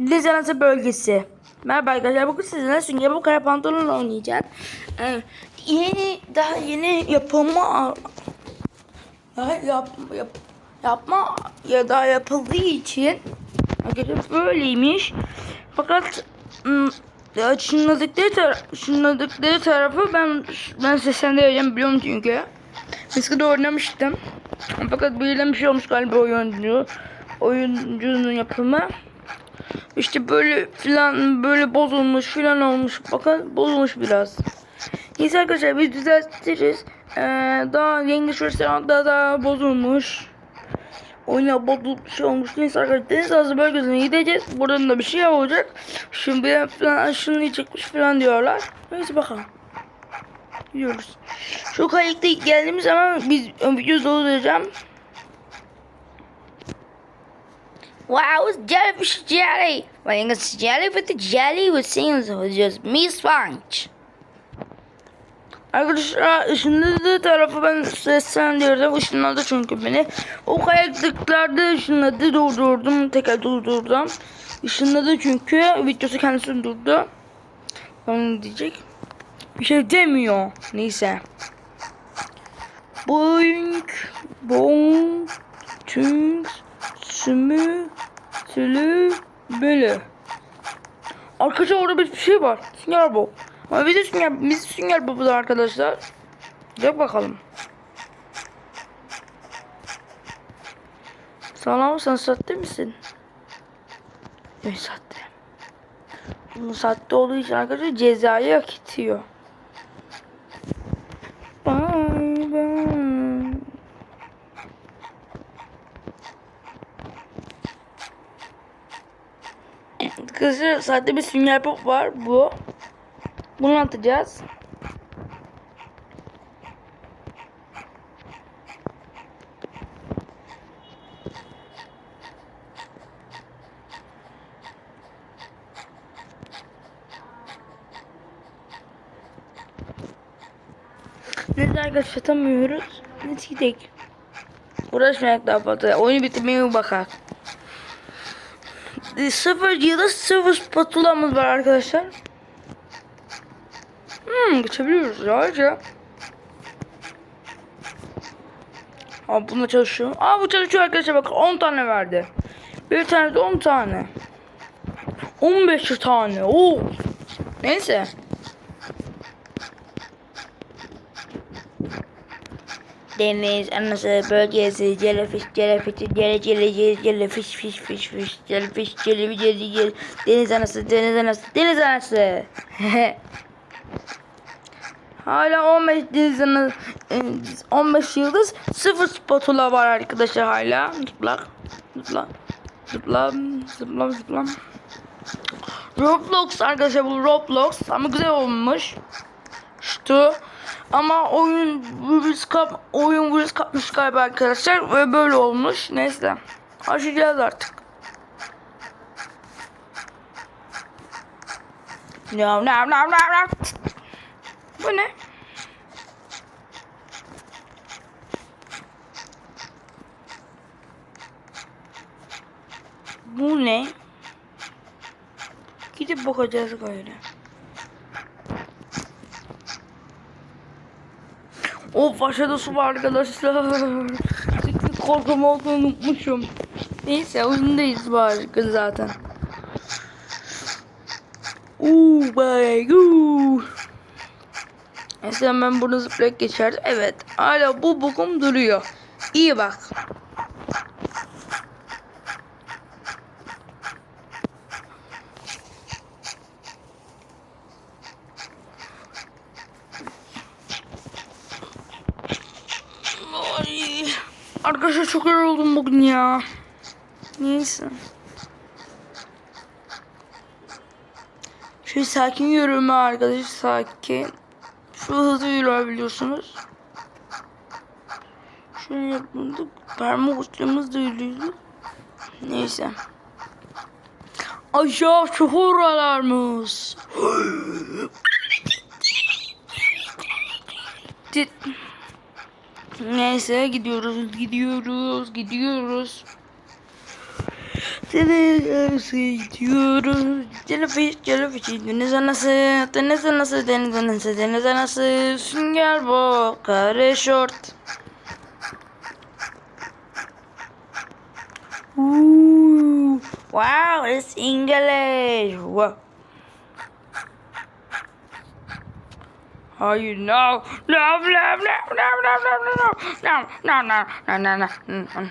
Lezanası bölgesi. Merhaba arkadaşlar bugün sizinle sünger bu kara pantolon oynayacağız. Ee, yeni daha yeni yapılma daha yap, yap, yapma ya da yapıldığı için arkadaşlar böyleymiş. Fakat şunladıkları, tar şunladıkları tarafı ben ben seslendireceğim biliyorum çünkü. Eskide oynamıştım. Fakat böyle bir şey olmuş galiba oyuncu. Oyuncunun yapımı. İşte böyle filan böyle bozulmuş filan olmuş. Bakın bozulmuş biraz. Neyse arkadaşlar biz düzeltiriz. Ee, daha yengeç restoranda daha bozulmuş. Oyuna bozulup bir şey olmuş. Neyse arkadaşlar deniz ağzı bölgesine gideceğiz. Buradan da bir şey olacak. Şimdi falan şunu çekmiş falan diyorlar. Neyse bakalım. Gidiyoruz. Şu kayıkta geldiğimiz zaman biz video dolduracağım. Wow, it's jellyfish jelly. Well, you got jelly with jelly with just me sponge. Arkadaşlar ışınladığı tarafı ben seslendiriyorum. Işınladı çünkü beni. O kayaklıklarda ışınladı durdurdum. Tekrar durdurdum. Işınladı çünkü videosu kendisi durdu. Onu diyecek. Bir şey demiyor. Neyse. Boink, bong, tünk, sümü, tülü, bölü. Arkadaşlar orada bir şey var. Sünger Bob. Ama biz de Sünger, biz Sünger Bob'uz arkadaşlar. Gel bakalım. Sana sen sahte misin? Evet sahte. Bunun sahte olduğu için arkadaşlar cezayı hak ediyor. Kızı sahte bir sünger pop var bu. Bunu atacağız. Neyse arkadaşlar atamıyoruz. Neyse gidelim. Uğraşmayak daha fazla. Oyunu bitirmeye bakar. E, Sıfır yıldız sıfır spatulamız var arkadaşlar. Hmm geçebiliyoruz ya ayrıca. Aa bununla çalışıyor. Aa bu çalışıyor arkadaşlar bak 10 tane verdi. Bir tane de 10 tane. 15 tane. Oo. Neyse. Deniz anası bölgesi jellyfish jellyfish jelly jelly jelly jellyfish fish fish fish jellyfish jelly jelly jelly Deniz anası, deniz anası, deniz anası. hala 15 deniz anası, e, 15 yıldız, 0 spatula var arkadaşlar hala. Zıpla, zıpla, zıpla, zıpla, zıpla. Roblox arkadaşlar bu Roblox ama güzel olmuş. Şu ama oyun virüs kap oyun virüs kapmış galiba arkadaşlar ve böyle olmuş. Neyse. Aşacağız artık. No, no, no, no, no. Bu ne? Bu ne? Gidip bakacağız böyle. Of aşağıda su var arkadaşlar. Sıklık korkum olduğunu unutmuşum. Neyse oyundayız bari zaten. Uuu my god. Mesela ben bunu zıplayarak geçerdim. Evet. Hala bu bokum duruyor. İyi bak. Arkadaşlar çok yoruldum bugün ya. Neyse. Şöyle sakin yürüme arkadaşlar sakin. Şu hızlı yürüyebiliyorsunuz. Şöyle yapmadık. Parmak uçlarımız da yürüyordu. Neyse. Aşağı çukur alarmız. Tit. Neyse gidiyoruz gidiyoruz gidiyoruz. Gidiyoruz. Jellyfish, jellyfish, deniz anası, deniz anası, deniz anası, deniz anası, sünger bob, kare şort. Ooh, wow, it's English. Wow. Hayır, no, no, no, no, no, no, no, no, no, no, no, no, no, no, no, no.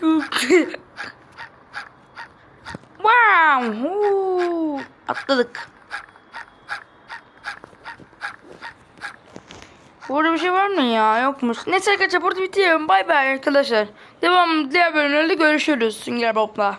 Çok küçük. wow. huu. Atladık. Burada bir şey var mı ya? Yokmuş. Neyse arkadaşlar burada bitiyorum. Bay bay arkadaşlar. Devam diğer bölümlerde görüşürüz Sünger Bob'la.